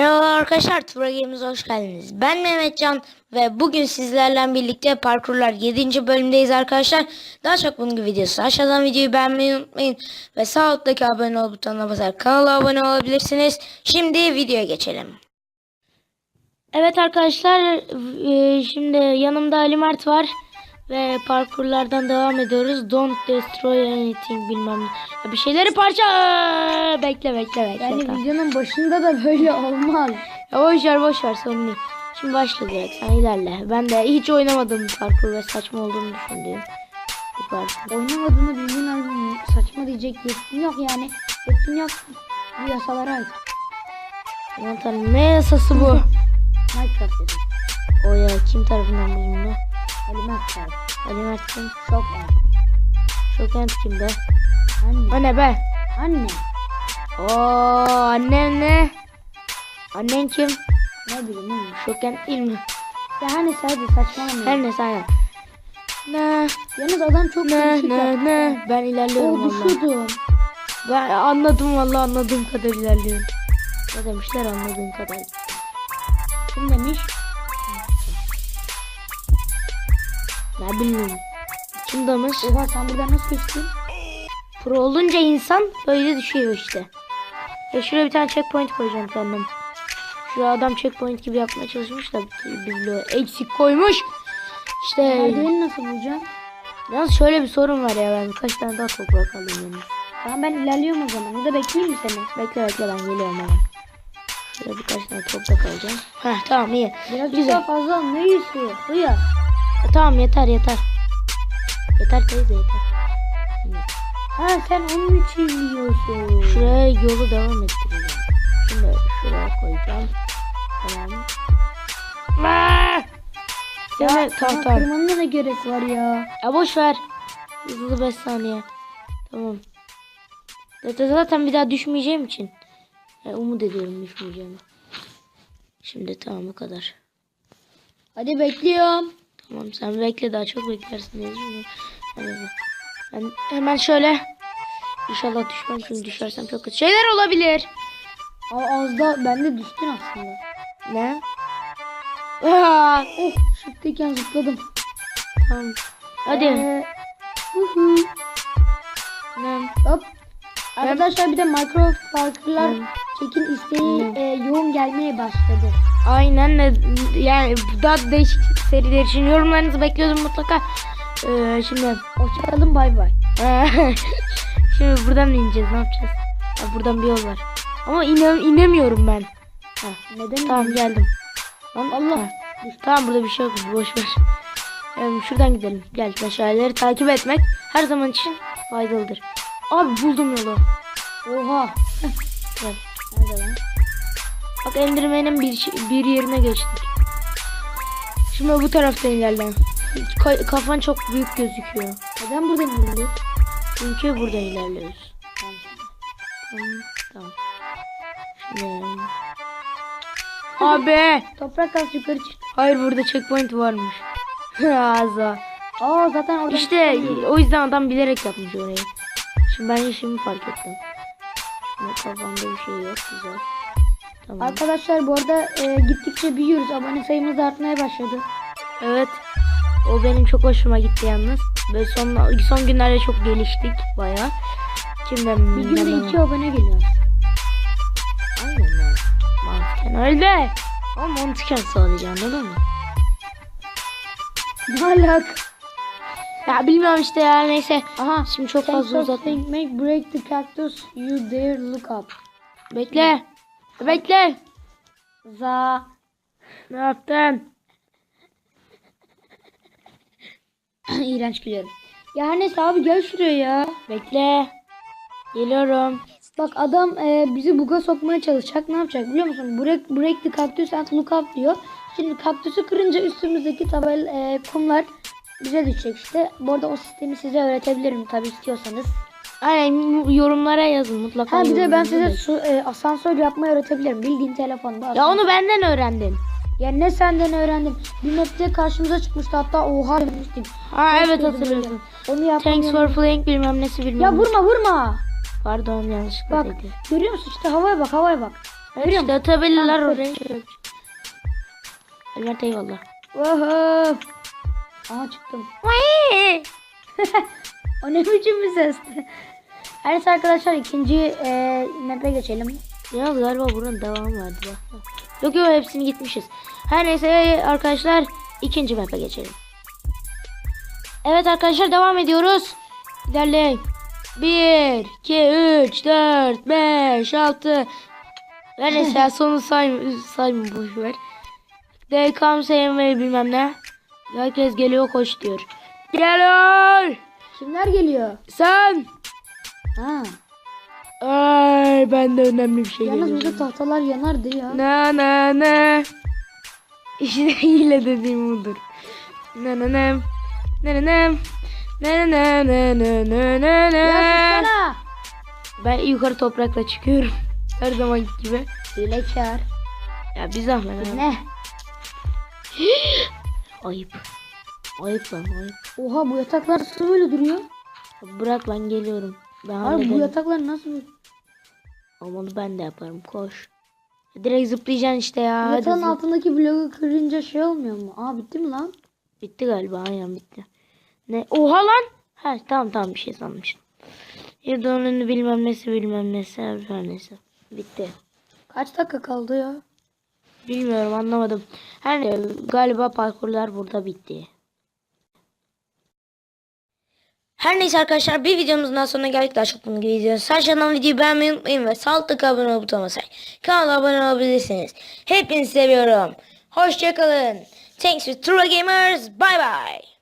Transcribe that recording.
Merhaba arkadaşlar, Tura Game'e hoş geldiniz. Ben Mehmetcan ve bugün sizlerle birlikte parkurlar 7. bölümdeyiz arkadaşlar. Daha çok bunun gibi videosu aşağıdan videoyu beğenmeyi unutmayın. Ve sağ alttaki abone ol butonuna basarak kanala abone olabilirsiniz. Şimdi videoya geçelim. Evet arkadaşlar, e, şimdi yanımda Ali Mert var. Ve parkurlardan devam ediyoruz. Don't destroy anything bilmem ne. Bir şeyleri parça... Bekle bekle bekle. Yani tamam. videonun başında da böyle olmaz. Ya boş ver boş ver sorun değil. Şimdi başla direkt sen ilerle. Ben de hiç oynamadım parkur ve saçma olduğunu düşündüğüm parkur. Oynamadığını bildiğin halde saçma diyecek yetkin yok yani. Yetkin yok. Bu yasalara ait. Aman tanrım ne yasası bu? Minecraft dedim. o ya kim tarafından bulundu? Ali Mert abi. Ali Mert kim? Şok yani. Şokent kim be? Anne. O ne be? Anne. Oo annem ne? Annen kim? Ne bileyim oğlum. Şokent değil mi? Ya hani sadece saçmalama. Her neyse aynen. Ne Yalnız adam çok ne ne ne ben ilerliyorum O valla. düşürdüm. Ben anladım valla anladığım kadar ilerliyorum. Ne demişler anladığım kadar. Kim demiş? Ne bileyim. Kim demiş? Oha sen buradan nasıl geçtin? Pro olunca insan böyle düşüyor işte. Ya şuraya bir tane checkpoint koyacağım kendim. Şu adam checkpoint gibi yapmaya çalışmış da biblio eksik koymuş. İşte Merdiveni nasıl bulacağım? yalnız şöyle bir sorun var ya ben birkaç tane daha toprak alayım yani. Tamam ben ilerliyorum o zaman. Ya da bekleyeyim mi seni? Bekle bekle ben geliyorum hemen. Şöyle birkaç tane toprak alacağım. Heh tamam iyi. Biraz Güzel. daha fazla. Ne iyisi? Hıyar. E, tamam yeter yeter. Yeter teyze yeter. Ha sen onun için yiyorsun. Şuraya yolu devam ettireceğim. Şimdi şuraya koyacağım. Tamam. Aa! Ya sana tamam tamam. kırmanın da ne gerek var ya? Ya boş ver. Hızlı 5 saniye. Tamam. Zaten, zaten bir daha düşmeyeceğim için. Ya, umut ediyorum düşmeyeceğimi. Şimdi tamam o kadar. Hadi bekliyorum. Tamam sen bekle daha çok beklersin. Yani ben hemen şöyle İnşallah düşmem çünkü düşersem çok kötü şeyler olabilir. Aa, az da ben de düştün aslında. Ne? Aa, Oh şıktayken zıpladım. tamam. Hadi. Ee, hı hı. Ne? Hop. Arkadaşlar bir de Minecraft parkurlar çekin isteği e, yoğun gelmeye başladı. Aynen yani daha değişik seriler için yorumlarınızı bekliyordum mutlaka. Ee, şimdi Hoşçakalın bay bay. şimdi buradan ineceğiz ne yapacağız? Ha, buradan bir yol var. Ama inem inemiyorum ben. Ha, Neden? tamam geldim. Lan, Allah. ha. Tamam burada bir şey yok boş ver. Ee, şuradan gidelim. Gel meşaleleri takip etmek her zaman için faydalıdır. Abi buldum yolu. Oha. Gel. Nerede lan? Bak Enderman'in bir, bir yerine geçtik. Şimdi bu taraftan ilerle. Ka- kafan çok büyük gözüküyor. Neden burada indiriyoruz? Çünkü buradan ilerliyoruz. Tamam. Tamam. Şimdi... Abi. Toprak az yukarı çık. Hayır burada checkpoint varmış. Aza. Aa zaten orada İşte o yüzden adam bilerek yapmış orayı. Şimdi ben şimdi fark ettim. Şimdi kafamda bir şey yok güzel. Tamam. Arkadaşlar bu arada e, gittikçe büyüyoruz. Abone sayımız artmaya başladı. Evet. O benim çok hoşuma gitti yalnız. Ve son son günlerde çok geliştik baya. Şimdi Bir günde iki abone geliyor. Aynen öyle. Mantıken öyle. Ama mantıken sadece anladın mı? Ne alak? Ya bilmiyorum işte ya neyse. Aha. Şimdi çok fazla saying make break the cactus you dare look up. Bekle. Bekle. Za. Ne yaptın? İğrenç gülüyorum. Ya neyse abi gel şuraya ya. Bekle. Geliyorum. Bak adam e, bizi buga sokmaya çalışacak. Ne yapacak biliyor musun? Break, break the cactus and look up diyor. Şimdi kaktüsü kırınca üstümüzdeki tabel e, kumlar bize düşecek işte. Bu arada o sistemi size öğretebilirim tabi istiyorsanız. Aynen yorumlara yazın mutlaka. Ha bir de ben size su, e, asansör yapmayı öğretebilirim. Bildiğin telefonda. Ya asansör. onu benden öğrendin. Ya ne senden öğrendim. Bir map'te karşımıza çıkmıştı hatta oha demiştim. Ha evet Başlıydı hatırlıyorsun. böyle. Onu yapmayı Thanks for playing bilmem nesi bilmem Ya vurma vurma. Pardon yanlışlıkla Bak dedi. görüyor musun işte havaya bak havaya bak. Evet işte tabelalar oraya. Elbette eyvallah. Oho. Aha çıktım. O ne biçim bir sesti? Her arkadaşlar ikinci e, map'e geçelim. Ya galiba buranın devamı vardı bak. Yok yok hepsini gitmişiz. Her neyse arkadaşlar ikinci map'e geçelim. Evet arkadaşlar devam ediyoruz. İlerleyin. 1, 2, 3, 4, 5, 6. Her neyse sonu sayma, sayma boş ver. DKM sevmeyi bilmem ne. Herkes geliyor koş diyor. Geliyor. Kimler geliyor? Sen. Ha. Ay ben de önemli bir şey Yalnız geliyor. burada tahtalar yanardı ya. Na na na. İşte hile dediğim budur. Na na na. Na na na. Na na na na na na Ya na. sussana. Ben yukarı toprakla çıkıyorum. Her zaman gibi. Hilekar. Ya bir zahmet. Ne? Ayıp. Ayıp lan ayıp. Oha bu yataklar nasıl böyle duruyor? Bırak lan geliyorum. Ben Abi bu yataklar nasıl? Ama onu ben de yaparım koş. Direkt zıplayacaksın işte ya. Hadi Yatağın altındaki bloğu kırınca şey olmuyor mu? Aa bitti mi lan? Bitti galiba aynen bitti. Ne? Oha lan. Ha tamam tamam bir şey sanmışım. Ya da onun bilmem nesi bilmem nesi her neyse. Bitti. Kaç dakika kaldı ya? Bilmiyorum anlamadım. Her ne galiba parkurlar burada bitti. Her neyse arkadaşlar bir videomuzun daha sonuna geldik. Daha çok gibi videosu. Aşağıdan videoyu beğenmeyi unutmayın ve sağ alttaki abone ol butonuna basın. Kanala abone olabilirsiniz. Hepinizi seviyorum. Hoşçakalın. Thanks for True Gamers. Bye bye.